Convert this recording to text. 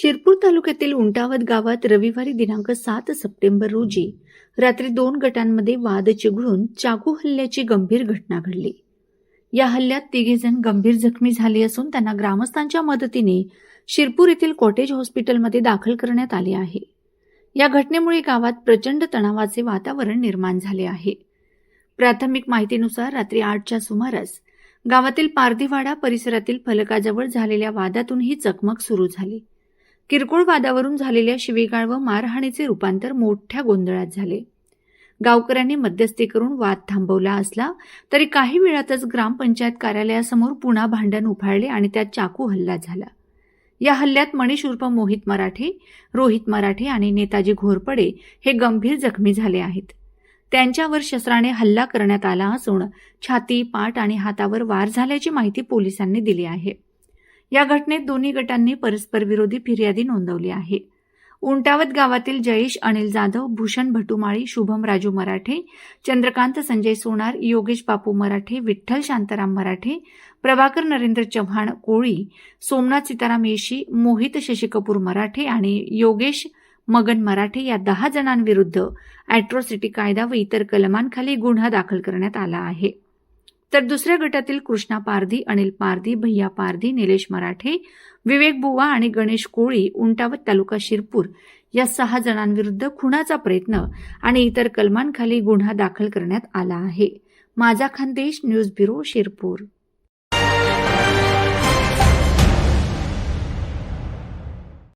शिरपूर तालुक्यातील उंटावत गावात रविवारी दिनांक सात सप्टेंबर रोजी रात्री दोन गटांमध्ये वाद चिघळून चाकू हल्ल्याची गंभीर घटना घडली. या हल्ल्यात तिघेजण गंभीर जखमी झाले असून त्यांना ग्रामस्थांच्या मदतीने शिरपूर येथील कॉटेज हॉस्पिटलमध्ये दाखल करण्यात आले आहे. या घटनेमुळे गावात प्रचंड तणावाचे वातावरण निर्माण झाले आहे. प्राथमिक माहितीनुसार रात्री आठच्या सुमारास गावातील पारधीवाडा परिसरातील फलकाजवळ झालेल्या वादातून ही चकमक सुरू झाली. किरकोळ वादावरून झालेल्या शिवीगाळ व मारहाणीचे रूपांतर मोठ्या गोंधळात झाले. गावकऱ्यांनी मध्यस्थी करून वाद थांबवला असला तरी काही वेळातच ग्रामपंचायत कार्यालयासमोर पुन्हा भांडण उफाळले आणि त्यात चाकू हल्ला झाला. या हल्ल्यात मणिष उर्फ मोहित मराठे रोहित मराठे आणि नेताजी घोरपडे हे गंभीर जखमी झाले आहेत. त्यांच्यावर शस्त्राने हल्ला करण्यात आला असून छाती पाठ आणि हातावर वार झाल्याची माहिती पोलिसांनी दिली आहे. या घटनेत दोन्ही गटांनी परस्पर विरोधी फिर्यादी नोंदवली आहे. उंटावत गावातील जयेश अनिल जाधव भूषण भटुमाळी शुभम राजू मराठे चंद्रकांत संजय सोनार योगेश बापू मराठे विठ्ठल शांताराम मराठे प्रभाकर नरेंद्र चव्हाण कोळी सोमनाथ सीताराम येशी मोहित शशी कपूर मराठे आणि योगेश मगन मराठे या दहा जणांविरुद्ध अॅट्रॉसिटी कायदा व इतर कलमांखाली गुन्हा दाखल करण्यात आला आहे. तर दुसऱ्या गटातील कृष्णा पारधी अनिल पारधी भैया पारधी निलेश मराठे विवेक बुवा आणि गणेश कोळी उंटावत तालुका शिरपूर या सहा जणांविरुद्ध खुनाचा प्रयत्न आणि इतर कलमांखाली गुन्हा दाखल करण्यात आला आहे. माझा खानदेश न्यूज ब्युरो शिरपूर.